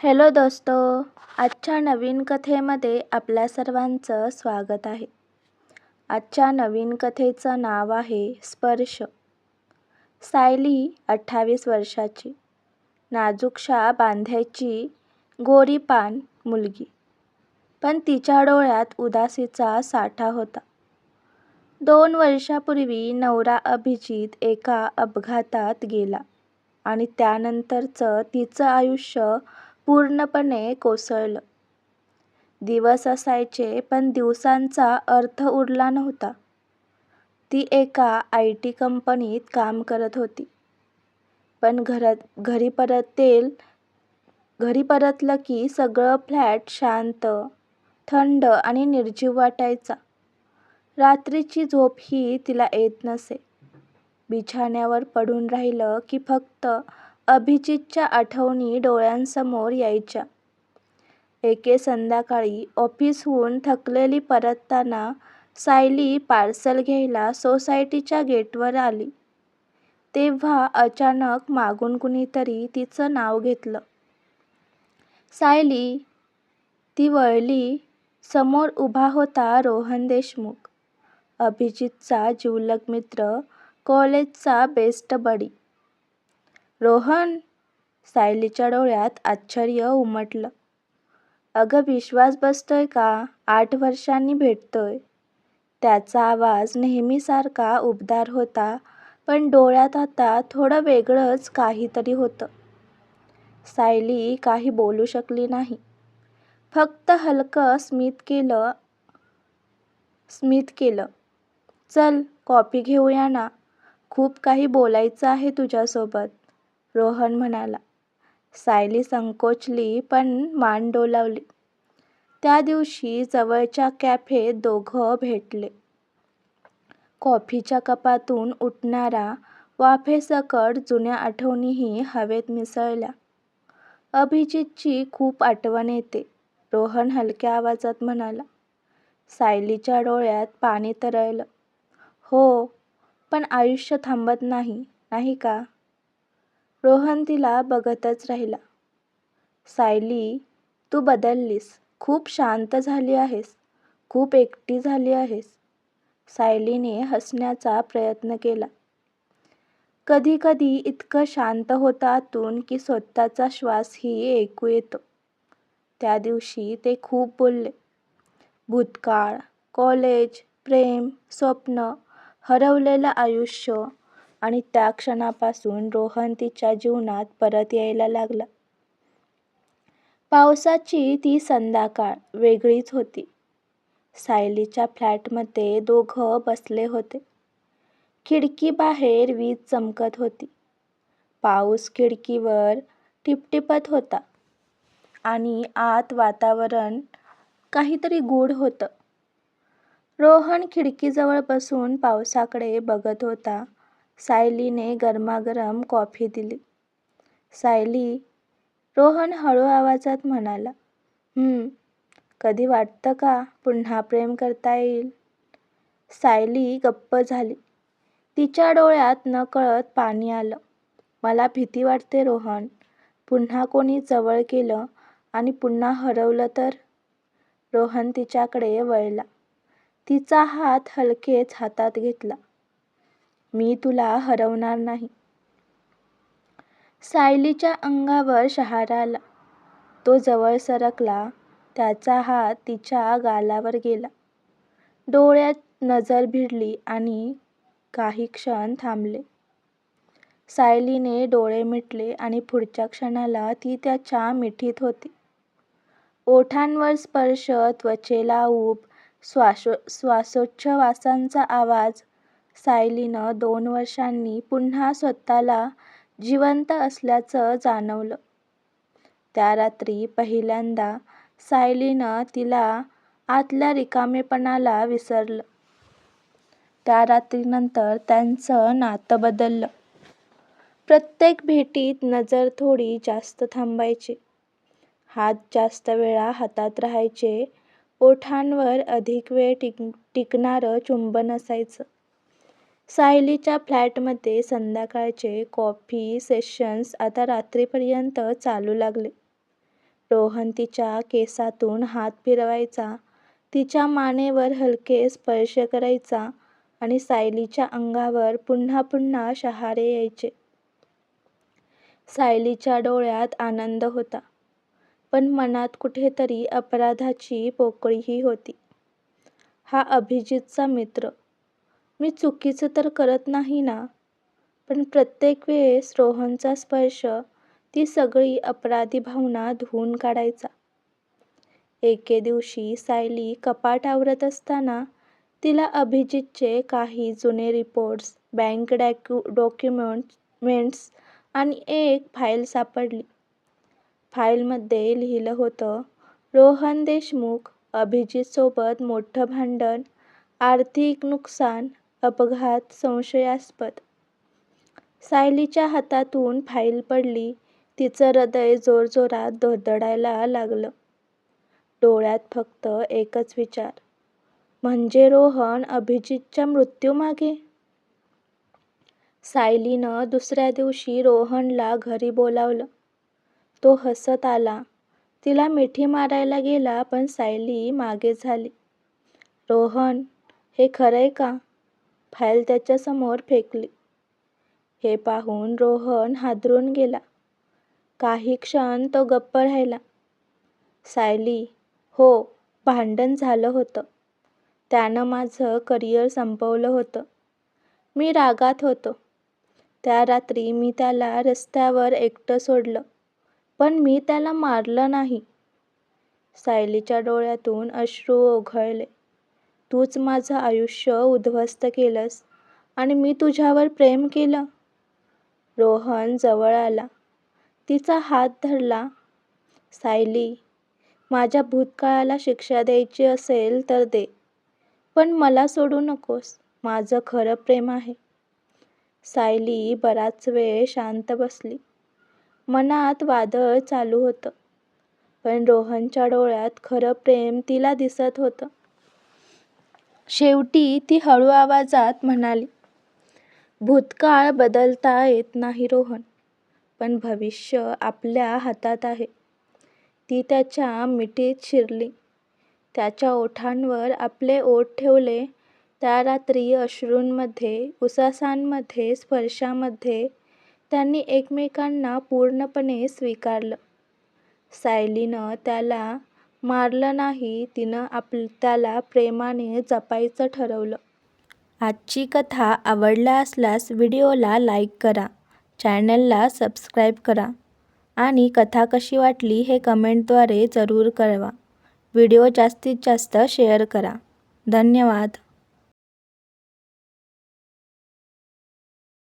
Hello दोस्तो आजच्या नवीन कथेमध्ये आपल्या सर्वांचं स्वागत आहे. आजच्या नवीन कथेचं नाव आहे स्पर्श. सायली अठ्ठावीस वर्षाची. नाजूकशा बांध्याची गोरीपान मुलगी. पण तिच्या डोळ्यात उदासीचा साठा होता. दोन वर्षापूर्वी नवरा अभिजित एका अपघातात गेला आणि त्यानंतरचं तिचं आयुष्य पूर्णपणे कोसळलं. दिवस असायचे पण दिवसांचा अर्थ उरला नव्हता. ती एका आय. टी. कंपनीत काम करत होती. पण घरात घरी परतेल घरी परतलं की सगळं फ्लॅट शांत, थंड आणि निर्जीव वाटायचा. रात्रीची झोप ही तिला येत नसे. बिछाण्यावर पडून राहिलं की फक्त अभिजितच्या आठवणी डोळ्यांसमोर यायच्या. एके संध्याकाळी ऑफिसहून थकलेली परतताना सायली पार्सल घ्यायला सोसायटीच्या गेटवर आली तेव्हा अचानक मागून कुणीतरी तिचं नाव घेतलं. सायली! ती वळली. समोर उभा होता रोहन देशमुख, अभिजितचा जिवलग मित्र, कॉलेजचा बेस्ट बडी. रोहन? सायलीच्या डोळ्यात आश्चर्य उमटलं. अगं विश्वास बसतोय का आठ वर्षांनी भेटतोय? त्याचा आवाज नेहमीसारखा उबदार होता पण डोळ्यात आता थोडं वेगळंच काहीतरी होतं. सायली काही बोलू शकली नाही. फक्त हलकं स्मित केलं. स्मित केलं चल कॉफी घेऊया ना, खूप काही बोलायचं आहे तुझ्यासोबत, रोहन म्हणाला. सायली संकोचली पण मान डोलावली. त्या दिवशी जवळच्या कॅफेत दोघं भेटले. कॉफीच्या कपातून उठणारा वाफेसकट जुन्या आठवणीही हवेत मिसळल्या. अभिजितची खूप आठवण येते, रोहन हलक्या आवाजात म्हणाला. सायलीच्या डोळ्यात पाणी तरळलं. हो, पण आयुष्य थांबत नाही, नाही का? रोहन तिला बघतच राहिला. सायली, तू बदललीस. खूप शांत झाली आहेस. खूप एकटी झाली आहेस. सायलीने हसण्याचा प्रयत्न केला. कधी कधी इतकं शांत होतं आतून की स्वतःचा श्वासही ऐकू येतो. त्या दिवशी ते खूप बोलले. भूतकाळ, कॉलेज, प्रेम, स्वप्न, हरवलेलं आयुष्य आणि त्या क्षणापासून रोहन तिच्या जीवनात परत यायला लागला. पावसाची ती संध्याकाळ वेगळीच होती. सायलीच्या फ्लॅटमध्ये दोघं बसले होते. खिडकीबाहेर वीज चमकत होती. पाऊस खिडकीवर टिपटिपत होता आणि आत वातावरण काहीतरी गूढ होतं. रोहन खिडकीजवळ बसून पावसाकडे बघत होता. सायलीने गरमागरम कॉफी दिली. सायली, रोहन हळू आवाजात म्हणाला. कधी वाटतं का पुन्हा प्रेम करता येईल? सायली गप्प झाली. तिच्या डोळ्यात नकळत पाणी आलं. मला भीती वाटते रोहन. पुन्हा कोणी जवळ केलं आणि पुन्हा हरवलं तर? रोहन तिच्याकडे वळला. तिचा हात हलकेच हातात घेतला. मी तुला हरवणार नाही. सायलीच्या अंगावर शहारा आला. तो जवळ सरकला. त्याचा हात तिच्या गालावर गेला. डोळ्यात नजर भिडली आणि काही क्षण थांबले. सायलीने डोळे मिटले आणि पुढच्या क्षणाला ती त्याच्या मिठीत होती. ओठांवर स्पर्श, त्वचेला ऊब, श्वासोच्छवासाचा आवाज. सायलीनं दोन वर्षांनी पुन्हा स्वतःला जिवंत असल्याचं जाणवलं. त्या रात्री पहिल्यांदा सायलीनं तिला आतल्या रिकामेपणाला विसरलं. त्या रात्रीनंतर त्यांचं नातं बदललं. प्रत्येक भेटीत नजर थोडी जास्त थांबायची. हात जास्त वेळा हातात राहायचे. ओठांवर अधिक वेळ टिकणारं चुंबन असायचं. सायलीच्या फ्लॅटमध्ये संध्याकाळचे कॉफी सेशन्स आता रात्रीपर्यंत चालू लागले. रोहन तिच्या केसातून हात फिरवायचा, तिच्या मानेवर हलके स्पर्श करायचा आणि सायलीच्या अंगावर पुन्हा पुन्हा शहारे यायचे. सायलीच्या डोळ्यात आनंद होता, पण मनात कुठेतरी अपराधाची पोकळीही होती. हा अभिजितचा मित्र. मी चुकीचं तर करत नाही ना? पण प्रत्येक वेळेस रोहनचा स्पर्श ती सगळी अपराधी भावना धुवून काढायचा. एके दिवशी सायली कपाट आवरत असताना तिला अभिजितचे काही जुने रिपोर्ट्स, बँक डॉक्युमेंट्स आणि एक फाईल सापडली. फाईलमध्ये लिहिलं होतं, रोहन देशमुख, अभिजितसोबत मोठं भांडण, आर्थिक नुकसान, अपघात संशयास्पद. सायलीच्या हातातून फाईल पडली. तिचं हृदय जोरजोरात धडधडायला लागलं. डोळ्यात फक्त एकच विचार, म्हणजे रोहन अभिजीतच्या मृत्यूमागे? सायलीनं दुसऱ्या दिवशी रोहनला घरी बोलावलं. तो हसत आला. तिला मिठी मारायला गेला पण सायली मागे झाली. रोहन, हे खरंय का? फाईल त्याच्यासमोर फेकली. हे पाहून रोहन हादरून गेला. काही क्षण तो गप्प राहिला. सायली, हो, भांडण झालं होतं. त्यानं माझं करिअर संपवलं होतं. मी रागात होतो. त्या रात्री मी त्याला रस्त्यावर एकटं सोडलं, पण मी त्याला मारलं नाही. सायलीच्या डोळ्यातून अश्रू ओघळले. तूच माझं आयुष्य उद्ध्वस्त केलंस आणि मी तुझ्यावर प्रेम केलं. रोहन जवळ आला. तिचा हात धरला. सायली, माझ्या भूतकाळाला शिक्षा द्यायची असेल तर दे, पण मला सोडू नकोस. माझं खरं प्रेम आहे. सायली बराच वेळ शांत बसली. मनात वादळ चालू होतं, पण रोहनच्या डोळ्यात खरं प्रेम तिला दिसत होतं. शेवटी ती हळू आवाजात म्हणाली, भूतकाळ बदलता येत नाही रोहन, पण भविष्य आपल्या हातात आहे. ती त्याच्या मिठीत शिरली. त्याच्या ओठांवर आपले ओठ ठेवले. त्या रात्री अश्रूंमध्ये, उसासांमध्ये स्पर्शामध्ये त्यांनी एकमेकांना पूर्णपणे स्वीकारलं. सायलीनं त्याला मारलं नाही, तिनं आप त्याला प्रेमाने जपायचं ठरवलं. आजची कथा आवडला असल्यास व्हिडिओला लाईक करा, चॅनलला सबस्क्राईब करा आणि कथा कशी वाटली हे कमेंटद्वारे जरूर कळवा. व्हिडिओ जास्तीत जास्त शेअर करा. धन्यवाद.